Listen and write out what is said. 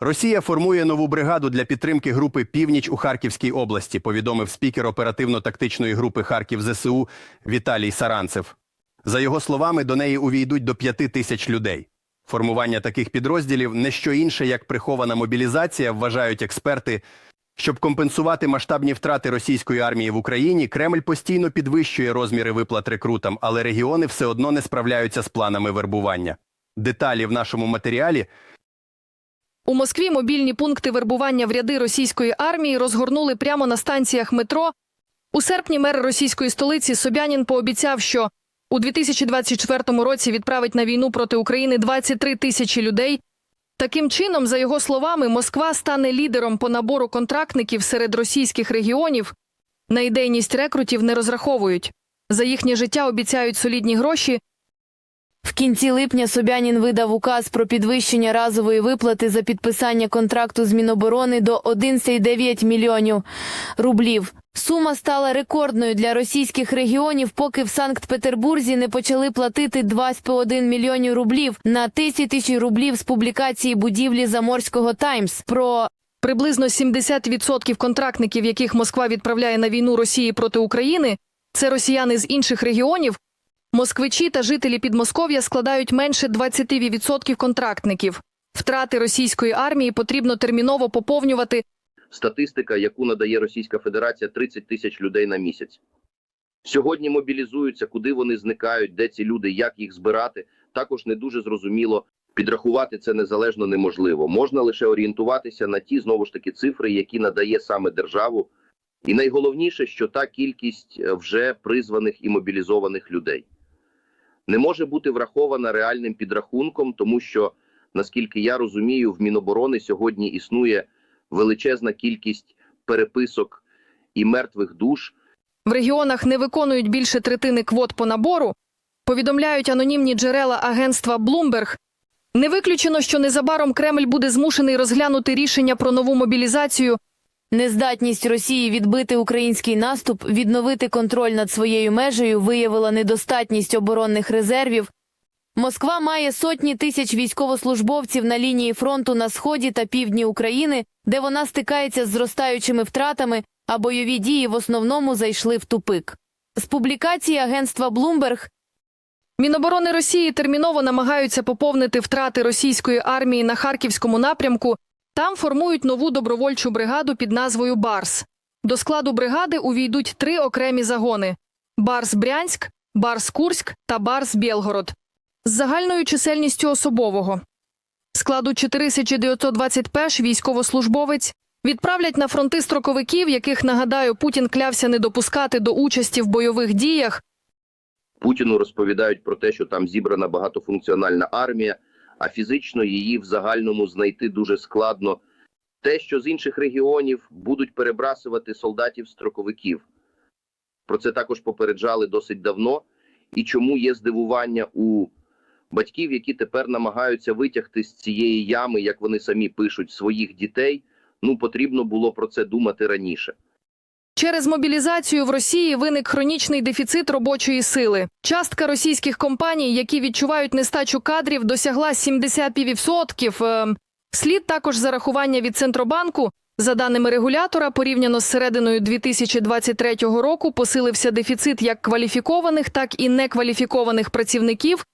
Росія формує нову бригаду для підтримки групи Північ у Харківській області, повідомив спікер оперативно-тактичної групи Харків ЗСУ Віталій Саранцев. За його словами, до неї увійдуть до п'яти тисяч людей. Формування таких підрозділів не що інше, як прихована мобілізація, вважають експерти. Щоб компенсувати масштабні втрати російської армії в Україні, Кремль постійно підвищує розміри виплат рекрутам, але регіони все одно не справляються з планами вербування. Деталі в нашому матеріалі У Москві мобільні пункти вербування в ряди російської армії розгорнули прямо на станціях метро. У серпні мер російської столиці Собянін пообіцяв, що у 2024 році відправить на війну проти України 23 тисячі людей. Таким чином, за його словами, Москва стане лідером по набору контрактників серед російських регіонів. На ідейність рекрутів не розраховують. За їхнє життя обіцяють солідні гроші, В кінці липня Собянін видав указ про підвищення разової виплати за підписання контракту з Міноборони до 11,9 мільйонів рублів. Сума стала рекордною для російських регіонів, поки в Санкт-Петербурзі не почали платити 2,1 мільйонів рублів на тисячі рублів з публікації будівлі Заморського Таймс про Приблизно 70% контрактників, яких Москва відправляє на війну Росії проти України, це росіяни з інших регіонів. Москвичі та жителі Підмосков'я складають менше 20% контрактників. Втрати російської армії потрібно терміново поповнювати. статистика, яку надає Російська Федерація 30 тисяч людей на місяць. Сьогодні мобілізуються, куди вони зникають, де ці люди, як їх збирати. Також не дуже зрозуміло. Підрахувати це незалежно неможливо. Можна лише орієнтуватися на ті знову ж таки цифри, які надає саме державу. І найголовніше, що та кількість е, вже призваних і мобілізованих людей не може бути врахована реальним підрахунком, тому що, наскільки я розумію, в Міноборони сьогодні існує величезна кількість переписок і мертвих душ. В регіонах не виконують більше третини квот по набору. Повідомляють анонімні джерела агентства Bloomberg. Не виключено, що незабаром Кремль буде змушений розглянути рішення про нову мобілізацію. Нездатність Росії відбити український наступ, відновити контроль над своєю межею виявила недостатність оборонних резервів. Москва має сотні тисяч військовослужбовців на лінії фронту на сході та півдні України, де вона стикається з зростаючими втратами, а бойові дії в основному зайшли в тупик. З публікації агентства Bloomberg Міноборони Росії терміново намагаються поповнити втрати російської армії на харківському напрямку. Там формують нову добровольчу бригаду під назвою Барс. До складу бригади увійдуть три окремі загони: Барс Брянськ, Барс Курськ та Барс Білгород з загальною чисельністю особового. Складу 4921 військовослужбовець відправлять на фронти строковиків, яких нагадаю, Путін клявся не допускати до участі в бойових діях. Путіну розповідають про те, що там зібрана багатофункціональна армія, а фізично її в загальному знайти дуже складно. Те, що з інших регіонів будуть перебрасувати солдатів-строковиків. Про це також попереджали досить давно. І чому є здивування у батьків, які тепер намагаються витягти з цієї ями, як вони самі пишуть, своїх дітей. Ну, потрібно було про це думати раніше. Через мобілізацію в Росії виник хронічний дефіцит робочої сили. Частка російських компаній, які відчувають нестачу кадрів, досягла 70%. Е, Слід також зарахування від Центробанку. За даними регулятора, порівняно з серединою 2023 року посилився дефіцит як кваліфікованих, так і некваліфікованих працівників.